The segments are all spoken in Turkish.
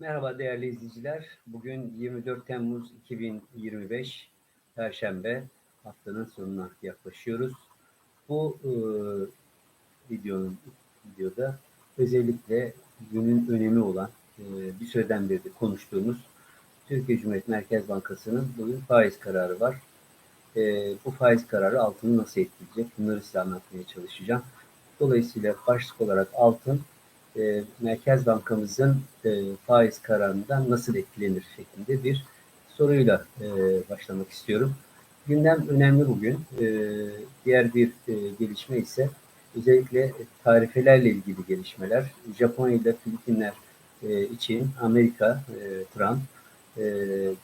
Merhaba değerli izleyiciler. Bugün 24 Temmuz 2025 Perşembe haftanın sonuna yaklaşıyoruz. Bu e, videonun videoda özellikle günün önemi olan e, bir süreden beri de konuştuğumuz Türkiye Cumhuriyet Merkez Bankası'nın bugün faiz kararı var. E, bu faiz kararı altını nasıl etkileyecek? Bunları size anlatmaya çalışacağım. Dolayısıyla başlık olarak altın e, Merkez Bankamızın e, faiz kararından nasıl etkilenir şeklinde bir soruyla e, başlamak istiyorum. Gündem önemli bugün. E, diğer bir e, gelişme ise özellikle tarifelerle ilgili gelişmeler. Japonya ile Filipinler e, için Amerika, e, Trump e,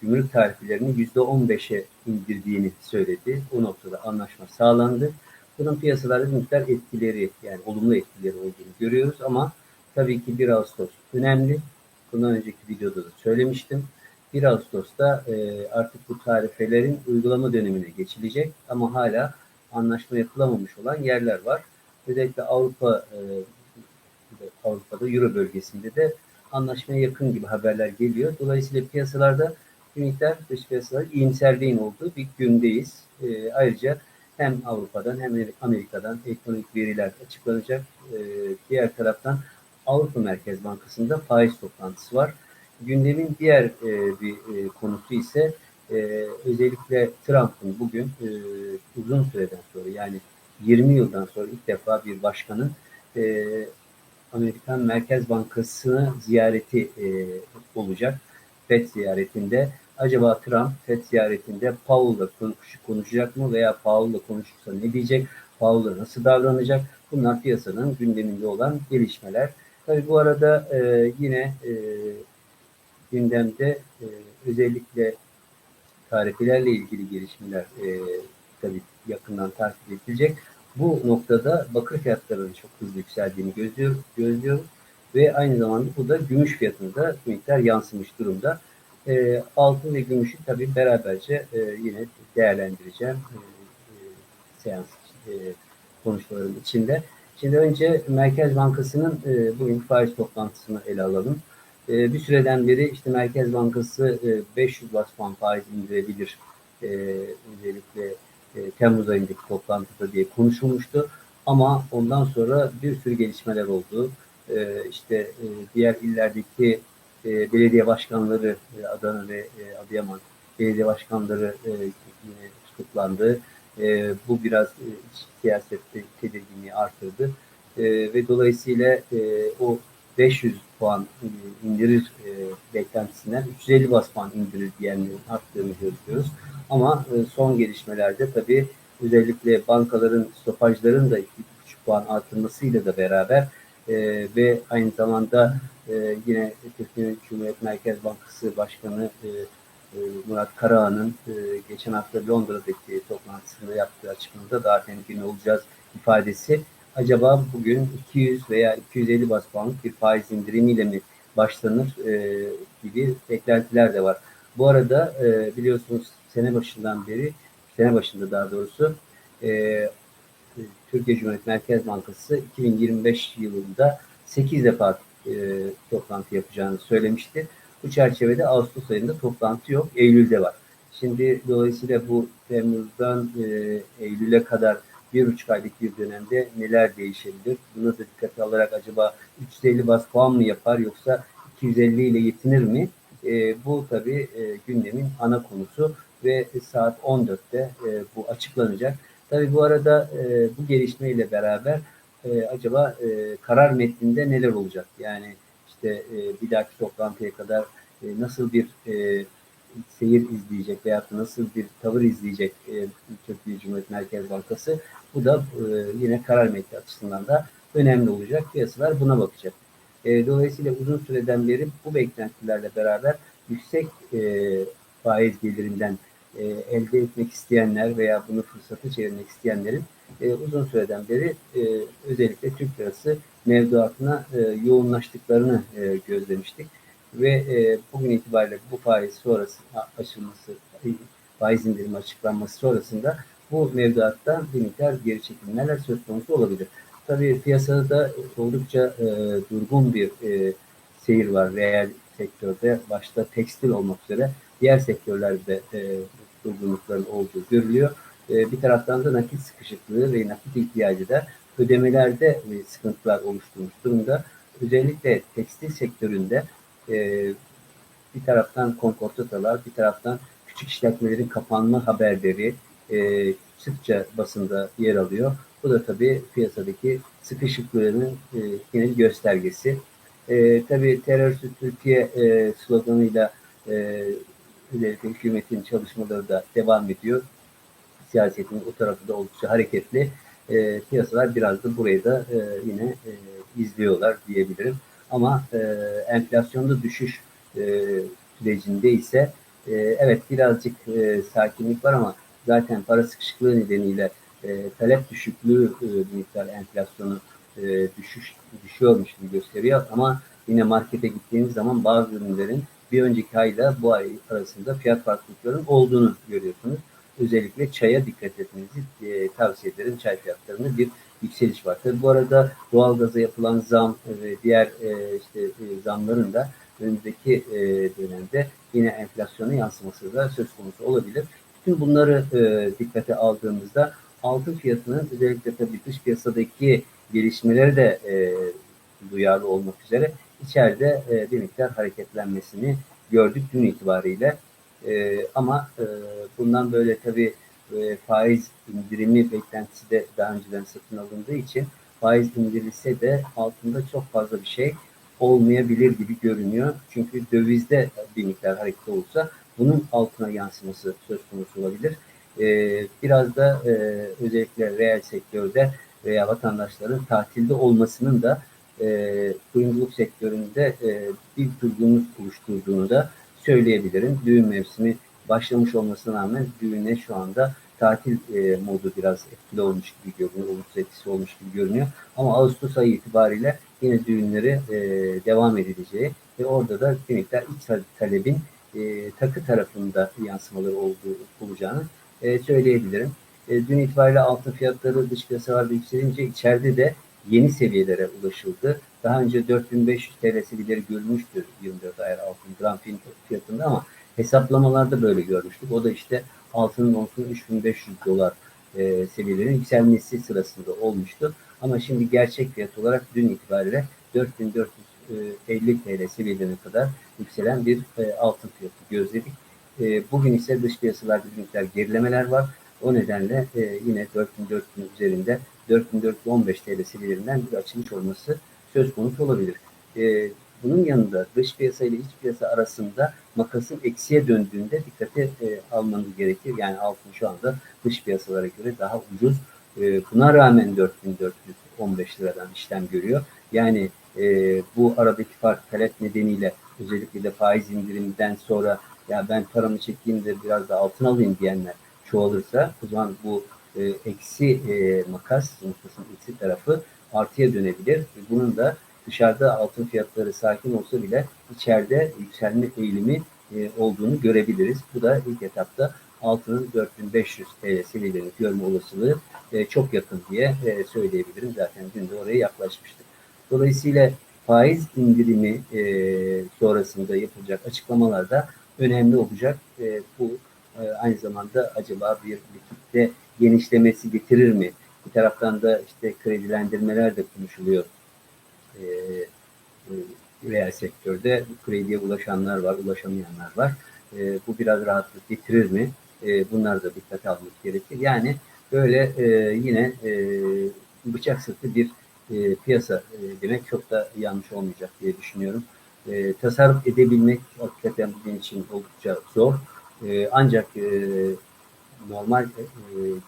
gümrük tarifelerini yüzde 15'e indirdiğini söyledi. O noktada anlaşma sağlandı. Bunun piyasalarda miktar etkileri yani olumlu etkileri olduğunu görüyoruz ama Tabii ki 1 Ağustos önemli. Bundan önceki videoda da söylemiştim. 1 Ağustos'ta e, artık bu tarifelerin uygulama dönemine geçilecek ama hala anlaşma yapılamamış olan yerler var. Özellikle Avrupa e, Avrupa'da Euro bölgesinde de anlaşmaya yakın gibi haberler geliyor. Dolayısıyla piyasalarda üniter dış piyasalar iyimserliğin olduğu bir gündeyiz. E, ayrıca hem Avrupa'dan hem Amerika'dan ekonomik veriler açıklanacak. E, diğer taraftan Avrupa Merkez Bankası'nda faiz toplantısı var. Gündemin diğer e, bir e, konusu ise e, özellikle Trump'ın bugün e, uzun süreden sonra yani 20 yıldan sonra ilk defa bir başkanın e, Amerikan Merkez Bankası'nı ziyareti e, olacak. FED ziyaretinde. Acaba Trump FED ziyaretinde Powell'la konuş, konuşacak mı veya Powell'la konuşursa ne diyecek? Powell'la nasıl davranacak? Bunlar piyasanın gündeminde olan gelişmeler. Tabii bu arada e, yine e, gündemde e, özellikle tarifelerle ilgili gelişmeler e, tabii yakından takip edilecek. Bu noktada bakır fiyatlarının çok hızlı yükseldiğini gözlüyor, gözlüyoruz ve aynı zamanda bu da gümüş fiyatında miktar yansımış durumda. E, altın ve gümüşü tabii beraberce e, yine değerlendireceğim e, e, seans e, konuşmalarım içinde. Şimdi önce Merkez Bankası'nın e, bugün faiz toplantısını ele alalım. E, bir süreden beri işte Merkez Bankası e, 500 bas puan faiz indirebilir e, özellikle e, Temmuz ayındaki toplantıda diye konuşulmuştu. Ama ondan sonra bir sürü gelişmeler oldu. E, işte e, diğer illerdeki e, belediye başkanları e, Adana ve e, Adıyaman belediye başkanları e, tutuklandı. E, bu biraz e, siyasette tedirginliği artırdı. E, ve dolayısıyla e, o 500 puan e, indirir e, beklentisinden 350 bas puan indirir diyenlerin arttığını görüyoruz. Ama e, son gelişmelerde tabii özellikle bankaların stopajların da 2,5 puan artırmasıyla da beraber e, ve aynı zamanda e, yine Türkiye Cumhuriyet Merkez Bankası Başkanı e, Murat Karahan'ın e, geçen hafta Londra'daki toplantısında yaptığı açıklamada daha temkinli olacağız ifadesi acaba bugün 200 veya 250 bas puanlık bir faiz indirimiyle mi başlanır e, gibi beklentiler de var. Bu arada biliyorsunuz sene başından beri, sene başında daha doğrusu Türkiye Cumhuriyet Merkez Bankası 2025 yılında 8 defa toplantı yapacağını söylemişti. Bu çerçevede Ağustos ayında toplantı yok. Eylül'de var. Şimdi dolayısıyla bu Temmuz'dan e, Eylül'e kadar bir buçuk aylık bir dönemde neler değişebilir? Bunu da dikkate alarak acaba 350 bas puan mı yapar yoksa 250 ile yetinir mi? E, bu tabii e, gündemin ana konusu ve saat 14'te e, bu açıklanacak. Tabii bu arada e, bu gelişmeyle beraber e, acaba e, karar metninde neler olacak? Yani işte e, bir dahaki toplantıya kadar e, nasıl bir e, seyir izleyecek veya nasıl bir tavır izleyecek e, Türkiye Cumhuriyet Merkez Bankası bu da e, yine karar metni açısından da önemli olacak. Piyasalar buna bakacak. E, dolayısıyla uzun süreden beri bu beklentilerle beraber yüksek e, faiz gelirinden e, elde etmek isteyenler veya bunu fırsatı çevirmek isteyenlerin e, uzun süreden beri e, özellikle Türk lirası mevduatına e, yoğunlaştıklarını e, gözlemiştik. Ve e, bugün itibariyle bu faiz sonrası açılması, faiz indirimi açıklanması sonrasında bu mevduatta bir miktar geri çekilmeler söz konusu olabilir. Tabii piyasada oldukça e, durgun bir e, seyir var reel sektörde başta tekstil olmak üzere diğer sektörlerde e, durgunlukların olduğu görülüyor. E, bir taraftan da nakit sıkışıklığı ve nakit ihtiyacı da ödemelerde e, sıkıntılar oluşturmuş durumda. Özellikle tekstil sektöründe e, bir taraftan konkortatalar, bir taraftan küçük işletmelerin kapanma haberleri e, sıkça basında yer alıyor. Bu da tabii piyasadaki sıkışıklığının e, yine göstergesi. E, tabii terörsüz Türkiye e, sloganıyla e, özellikle hükümetin çalışmaları da devam ediyor. Siyasetin o tarafı da oldukça hareketli. E, piyasalar biraz da burayı da e, yine e, izliyorlar diyebilirim. Ama e, enflasyonda düşüş e, sürecinde ise e, evet birazcık e, sakinlik var ama zaten para sıkışıklığı nedeniyle e, talep düşüklüğü e, miktar enflasyonu e, düşüş düşüyormuş gibi gösteriyor ama yine markete gittiğiniz zaman bazı ürünlerin bir önceki ayla bu ay arasında fiyat farklılıklarının olduğunu görüyorsunuz. Özellikle çaya dikkat etmenizi e, tavsiye ederim. Çay fiyatlarında bir yükseliş var. Tabii bu arada doğalgaza yapılan zam ve diğer e, işte e, zamların da önümüzdeki dönemde yine enflasyona yansıması da söz konusu olabilir. Tüm bunları dikkate aldığımızda altın fiyatının özellikle tabii dış piyasadaki gelişmeleri de duyarlı olmak üzere içeride e, bir miktar hareketlenmesini gördük dün itibariyle. E, ama e, bundan böyle tabii e, faiz indirimi beklentisi de daha önceden satın alındığı için faiz indirilse de altında çok fazla bir şey olmayabilir gibi görünüyor. Çünkü dövizde bir miktar hareket olursa bunun altına yansıması söz konusu olabilir. Ee, biraz da e, özellikle reel sektörde veya vatandaşların tatilde olmasının da e, kuyumculuk sektöründe e, bir durgunluk oluşturduğunu da söyleyebilirim. Düğün mevsimi başlamış olmasına rağmen düğüne şu anda tatil e, modu biraz etkili olmuş gibi görünüyor, olumsuz etkisi olmuş gibi görünüyor. Ama Ağustos ayı itibariyle yine düğünleri e, devam edileceği ve orada da bir miktar iç talebin e, takı tarafında yansımaları olduğu olacağını e, söyleyebilirim. E, dün itibariyle altın fiyatları dış piyasalarda yükselince içeride de yeni seviyelere ulaşıldı. Daha önce 4500 TL seviyeleri görülmüştü 24 ayar altın gram fiyatında ama hesaplamalarda böyle görmüştük. O da işte altının onsunun 3500 dolar e, seviyelerin yükselmesi sırasında olmuştu. Ama şimdi gerçek fiyat olarak dün itibariyle 4450 TL seviyelerine kadar yükselen bir e, altın fiyatı gözledik. E, bugün ise dış piyasalarda bir gerilemeler var. O nedenle e, yine 4400 üzerinde 4415 TL seviyelerinden bir açılış olması söz konusu olabilir. E, bunun yanında dış piyasa ile iç piyasa arasında makasın eksiye döndüğünde dikkate e, almanız gerekir. Yani altın şu anda dış piyasalara göre daha ucuz. E, buna rağmen 4415 liradan işlem görüyor. Yani e, bu aradaki fark talep nedeniyle özellikle de faiz indiriminden sonra ya ben paramı çekeyim biraz da altın alayım diyenler çoğalırsa o zaman bu e, eksi e, makas, makasın eksi tarafı artıya dönebilir. Bunun da dışarıda altın fiyatları sakin olsa bile içeride yükselme eğilimi e, olduğunu görebiliriz. Bu da ilk etapta altının 4500 TL seviyelerini görme olasılığı e, çok yakın diye e, söyleyebilirim. Zaten dün de oraya yaklaşmıştık. Dolayısıyla faiz indirimi e, sonrasında yapılacak açıklamalarda önemli olacak. E, bu e, aynı zamanda acaba bir likitte genişlemesi getirir mi? Bir taraftan da işte kredilendirmeler de konuşuluyor. E, e, reel sektörde krediye ulaşanlar var, ulaşamayanlar var. E, bu biraz rahatlık getirir mi? E, bunlar da dikkate almak gerekir. Yani böyle e, yine e, bıçak sırtı bir e, piyasa e, demek çok da yanlış olmayacak diye düşünüyorum. E, tasarruf edebilmek hakikaten bugün için oldukça zor. E, ancak e, normal e,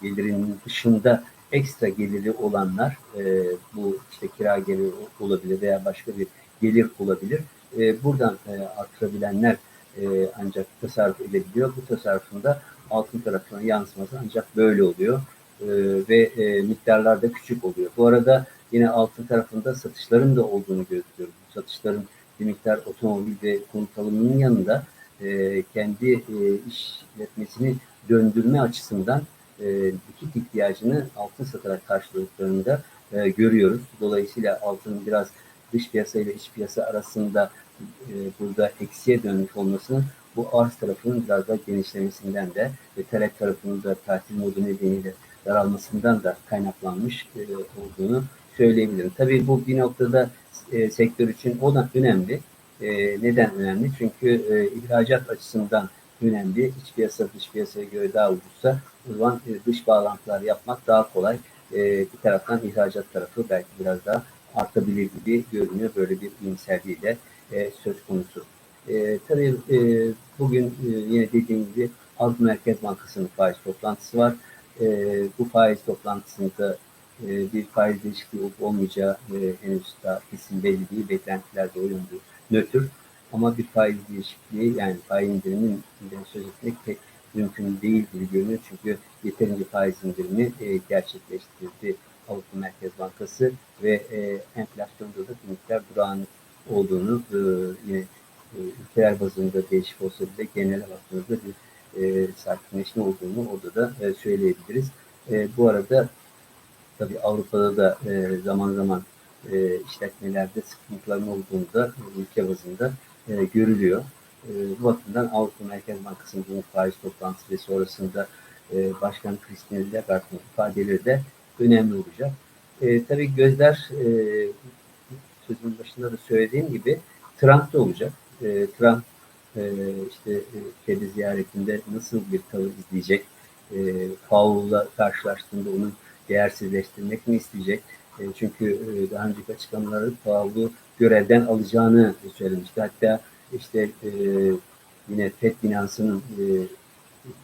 gelirinin dışında ekstra geliri olanlar e, bu işte kira geliri olabilir veya başka bir gelir olabilir. Buradan artırabilenler ancak tasarruf edebiliyor. Bu tasarrufun da altın tarafına yansıması ancak böyle oluyor ve miktarlar da küçük oluyor. Bu arada yine altın tarafında satışların da olduğunu görüyoruz. Satışların bir miktar otomobil ve konut alımının yanında e, kendi e, işletmesini döndürme açısından e, likit ihtiyacını altın satarak karşıladıklarını da e, görüyoruz. Dolayısıyla altının biraz dış piyasa ile iç piyasa arasında e, burada eksiye dönmüş olmasının bu arz tarafının biraz daha genişlemesinden de ve talep tarafının da tatil modu nedeniyle daralmasından da kaynaklanmış e, olduğunu söyleyebilirim. Tabii bu bir noktada e, sektör için o da önemli. E, neden önemli? Çünkü e, ihracat açısından önemli. İç piyasa dış piyasaya göre daha ucuzsa o zaman e, dış bağlantılar yapmak daha kolay. E, bir taraftan ihracat tarafı belki biraz daha artabilir gibi görünüyor. Böyle bir iyimserliği de e, söz konusu. E, tabii e, bugün e, yine dediğim gibi Avrupa Merkez Bankası'nın faiz toplantısı var. E, bu faiz toplantısında e, bir faiz değişikliği olup olmayacağı e, henüz daha kesin belli değil. Beklentiler de yönde nötr. Ama bir faiz değişikliği yani faiz indiriminin söz etmek pek mümkün değil gibi görünüyor. Çünkü yeterince faiz indirimi e, gerçekleştirdi Avrupa Merkez Bankası ve e, enflasyonda da bir miktar durağan olduğunu e, yine e, ülkeler bazında değişik olsa bile genel baktığımızda bir e, sakinleşme olduğunu orada da e, söyleyebiliriz. E, bu arada tabii Avrupa'da da e, zaman zaman e, işletmelerde sıkıntıların olduğunu da ülke bazında e, görülüyor. E, bu bakımdan Avrupa Merkez Bankası'nın bu faiz toplantısı ve sonrasında e, Başkan Christine Lagarde'ın ifadeleri de önemli olacak. E, tabii gözler e, sözün başında da söylediğim gibi Trump'ta olacak. E, Trump e, işte e, ziyaretinde nasıl bir tavır izleyecek? E, Powell'la karşılaştığında onu değersizleştirmek mi isteyecek? E, çünkü e, daha önceki açıklamaları Powell'u görevden alacağını söylemişti. Hatta işte e, yine FED binasının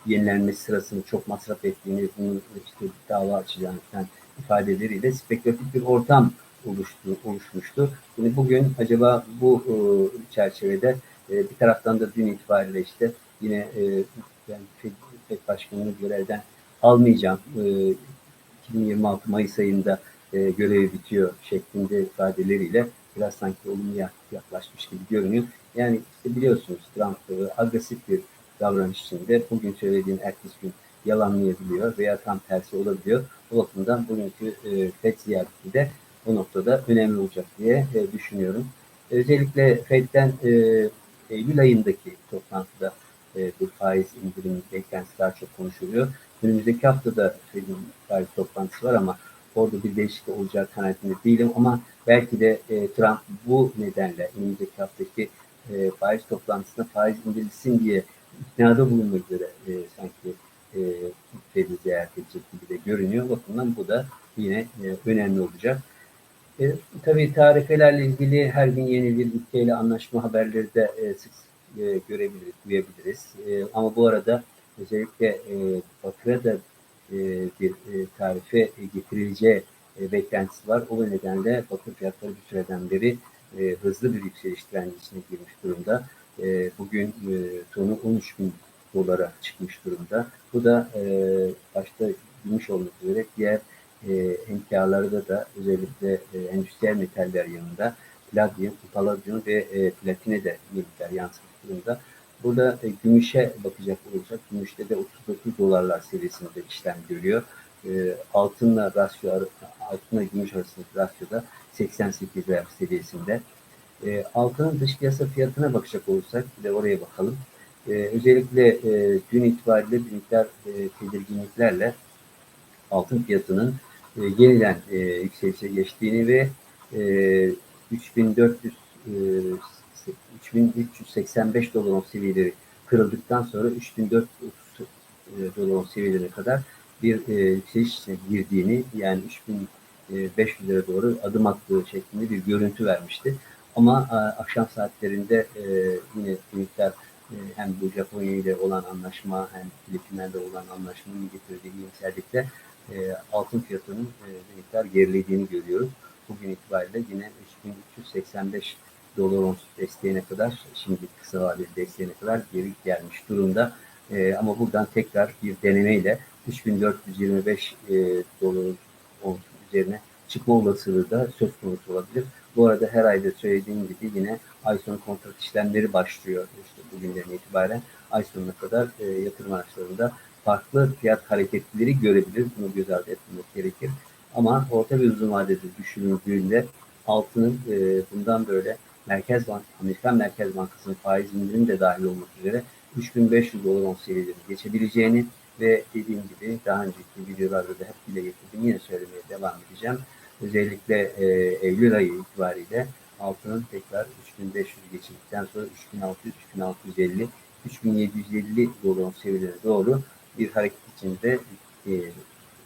yenilenmesi sırasında çok masraf ettiğini, bunu işte dava açacağını falan ifadeleriyle spekülatif bir ortam oluştu, oluşmuştu. Şimdi bugün acaba bu çerçevede bir taraftan da dün itibariyle işte yine FED, FED Başkanı'nı görevden almayacağım. E, 2026 Mayıs ayında e, görevi bitiyor şeklinde ifadeleriyle biraz sanki olumlu yaklaşmış gibi görünüyor. Yani işte biliyorsunuz Trump e, agresif bir davranış içinde bugün söylediğin ertesi gün yalanlayabiliyor veya tam tersi olabiliyor. O bakımdan bugünkü e, FED ziyareti de o noktada önemli olacak diye e, düşünüyorum. Özellikle FED'den e, Eylül ayındaki toplantıda e, bu faiz indirim beklentisi daha çok konuşuluyor. Önümüzdeki haftada FED'in faiz toplantısı var ama orada bir değişiklik olacağı kanaatinde değilim ama belki de e, Trump bu nedenle önümüzdeki haftaki e, faiz toplantısında faiz indirilsin diye iknada bulunmak üzere e, sanki e, Fed'i ziyaret edecek gibi de görünüyor. Bakımdan bu da yine e, önemli olacak. E, tabii tarifelerle ilgili her gün yeni bir ülkeyle anlaşma haberleri de e, sık e, görebiliriz, duyabiliriz. E, ama bu arada özellikle e, Batı'ya da bir e, tarife getirileceği e, beklentisi var. O nedenle bakır fiyatları bir süreden beri e, hızlı bir yükseliş trendi içine girmiş durumda. E, bugün e, tonu 13 bin dolara çıkmış durumda. Bu da e, başta gümüş olmak üzere diğer e, emtialarda da özellikle e, endüstriyel metaller yanında pladyum, paladyum ve e, platine de miktar yansımış durumda. Burada e, gümüşe bakacak olursak, gümüşte de 39 dolarlar seviyesinde işlem görüyor. E, altınla rasyo, altınla gümüş arasındaki rasyoda 88 dolar seviyesinde. E, altının dış piyasa fiyatına bakacak olursak, bir de oraya bakalım. E, özellikle e, dün itibariyle bir miktar e, tedirginliklerle altın fiyatının e, yeniden e, yükselişe geçtiğini ve e, 3400 e, 3385 dolar seviyeleri kırıldıktan sonra 3430 e, dolar seviyelerine kadar bir e, yükseliş içine girdiğini yani 3500 lira doğru adım attığı şeklinde bir görüntü vermişti. Ama e, akşam saatlerinde e, yine miktar e, hem bu Japonya ile olan anlaşma hem Filipinler'de olan anlaşmanın getirdiği iyimserlikle altın fiyatının e, miktar gerilediğini görüyoruz. Bugün itibariyle yine 3385 dolar ons desteğine kadar şimdi kısa vadeli desteğine kadar geri gelmiş durumda. E, ama buradan tekrar bir denemeyle 3425 e, dolar ons üzerine çıkma olasılığı da söz konusu olabilir. Bu arada her ayda söylediğim gibi yine ay sonu kontrat işlemleri başlıyor. İşte bugünden itibaren ay sonuna kadar e, yatırım araçlarında farklı fiyat hareketleri görebilir. Bunu göz ardı etmek gerekir. Ama orta ve uzun vadede düşünüldüğünde altının e, bundan böyle Merkez Bank, Amerikan Merkez Bankası'nın faiz indirimi de dahil olmak üzere 3500 dolar on seviyelerini geçebileceğini ve dediğim gibi daha önceki videolarda da hep dile getirdim. Yine söylemeye devam edeceğim. Özellikle e, Eylül ayı itibariyle altının tekrar 3500 geçildikten sonra 3600, 3650, 3750 dolar on seviyelerine doğru bir hareket içinde e,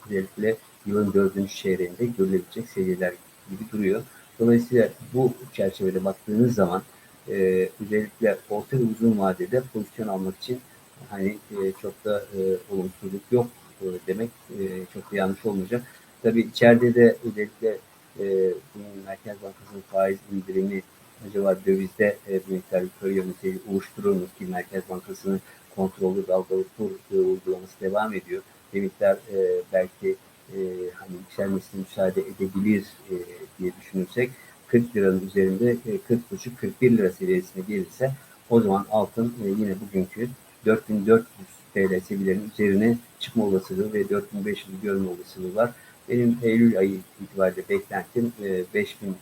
özellikle yılın dördüncü çeyreğinde görülebilecek seviyeler gibi duruyor. Dolayısıyla bu çerçevede baktığınız zaman e, özellikle orta ve uzun vadede pozisyon almak için hani e, çok da e, olumsuzluk yok e, demek e, çok da yanlış olmayacak. Tabii içeride de özellikle e, Merkez Bankası'nın faiz indirimi acaba dövizde e, bir miktar yukarı yönünde oluşturur mu ki Merkez Bankası'nın kontrollü dalgalı kur e, uygulaması devam ediyor. Bir miktar e, belki e, hani yükselmesine müsaade edebilir e, diye düşünürsek 40 liranın üzerinde e, 40,5-41 lira seviyesine gelirse o zaman altın e, yine bugünkü 4400 TL seviyelerinin üzerine çıkma olasılığı ve 4500 görme olasılığı var. Benim Eylül ayı itibariyle beklentim e, 5000 e,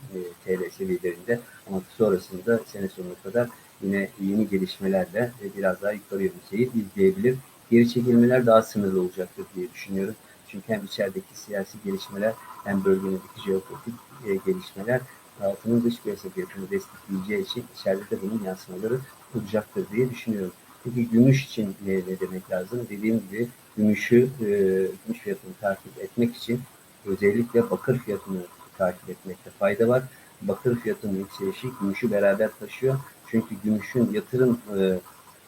TL seviyelerinde ama sonrasında sene sonuna kadar yine yeni gelişmelerle e, biraz daha yukarı yönlü seyir izleyebilir. Geri çekilmeler daha sınırlı olacaktır diye düşünüyorum. Çünkü hem içerideki siyasi gelişmeler hem bölgedeki jeopolitik e, gelişmeler altının dış piyasa fiyatını destekleyeceği için içeride de bunun yansımaları olacaktır diye düşünüyorum. Peki gümüş için ne, ne demek lazım? Dediğim gibi gümüşü, e, gümüş fiyatını takip etmek için özellikle bakır fiyatını takip etmekte fayda var. Bakır fiyatının yükselişi gümüşü beraber taşıyor. Çünkü gümüşün yatırım e,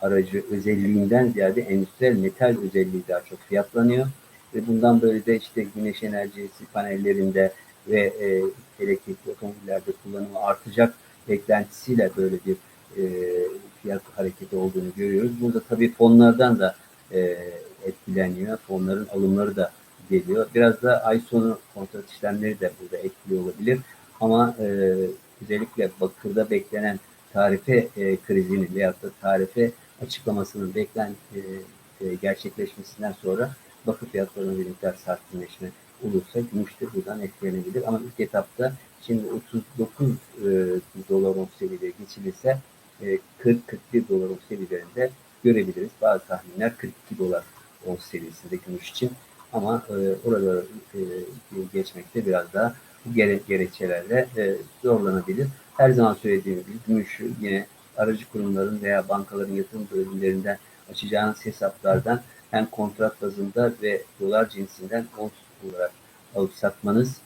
aracı özelliğinden ziyade endüstriyel metal özelliği daha çok fiyatlanıyor. Ve bundan böyle de işte güneş enerjisi panellerinde ve e, elektrikli otomobillerde kullanımı artacak beklentisiyle böyle bir e, fiyat hareketi olduğunu görüyoruz. Burada tabii fonlardan da e, etkileniyor. Fonların alımları da geliyor. Biraz da ay sonu kontrat işlemleri de burada etkili olabilir. Ama e, özellikle bakırda beklenen tarife e, krizinin veyahut da tarife açıklamasının beklen e, e, gerçekleşmesinden sonra bakır fiyatlarına bir miktar sakinleşme olursa gümüş de buradan etkilenebilir. Ama ilk etapta şimdi 39 e, dolar on seviyeleri geçilirse e, 40-41 dolar on seviyelerinde görebiliriz. Bazı tahminler 42 dolar on seviyesinde gümüş için. Ama e, oralara e, geçmekte biraz daha gere gerekçelerle e, zorlanabilir. Her zaman söylediğim gibi gümüşü yine aracı kurumların veya bankaların yatırım bölümlerinden açacağınız hesaplardan hem kontrat bazında ve dolar cinsinden ons olarak alıp satmanız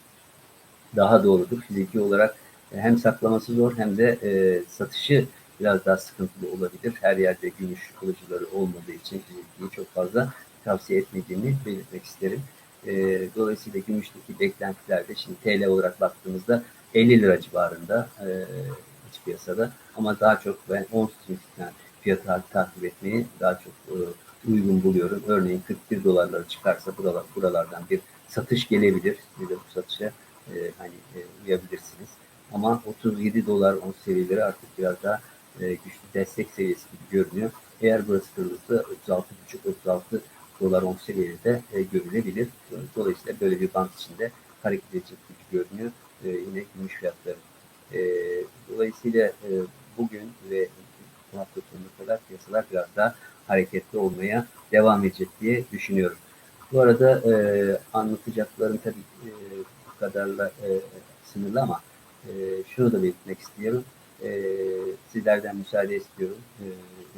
daha doğrudur. Fiziki olarak hem saklaması zor hem de e, satışı biraz daha sıkıntılı olabilir. Her yerde gümüş kılıcıları olmadığı için fizikiyi çok fazla tavsiye etmediğimi belirtmek isterim. E, dolayısıyla gümüşteki beklentilerde şimdi TL olarak baktığımızda 50 lira civarında e, iç piyasada ama daha çok ben 10 cinsinden fiyatı takip etmeyi daha çok e, uygun buluyorum. Örneğin 41 dolarları çıkarsa buralar, buralardan bir satış gelebilir. Bir de bu satışa e, hani e, uyabilirsiniz. Ama 37 dolar 10 seviyeleri artık biraz daha e, güçlü destek seviyesi gibi görünüyor. Eğer burası kırılırsa 36,5-36 dolar 10 seviyede e, görülebilir. Dolayısıyla böyle bir bant içinde hareket edecek gibi görünüyor. E, yine gümüş fiyatları. E, dolayısıyla e, bugün ve bu hafta sonuna kadar piyasalar biraz daha hareketli olmaya devam edecek diye düşünüyorum. Bu arada e, anlatacaklarım tabii e, bu kadarla e, sınırlı ama e, şunu da belirtmek istiyorum. E, sizlerden müsaade istiyorum. E,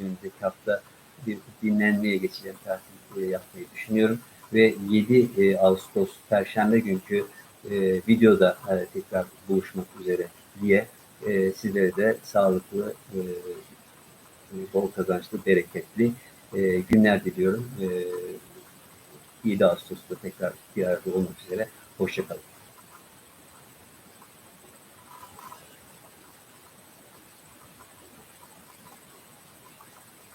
önümüzdeki hafta bir dinlenmeye geçeceğim, tatil e, yapmayı düşünüyorum. Ve 7 e, Ağustos Perşembe günkü e, videoda e, tekrar buluşmak üzere diye e, sizlere de sağlıklı, e, bol kazançlı, bereketli e, günler diliyorum. E, 7 Ağustos'ta tekrar bir arada olmak üzere. Hoşçakalın.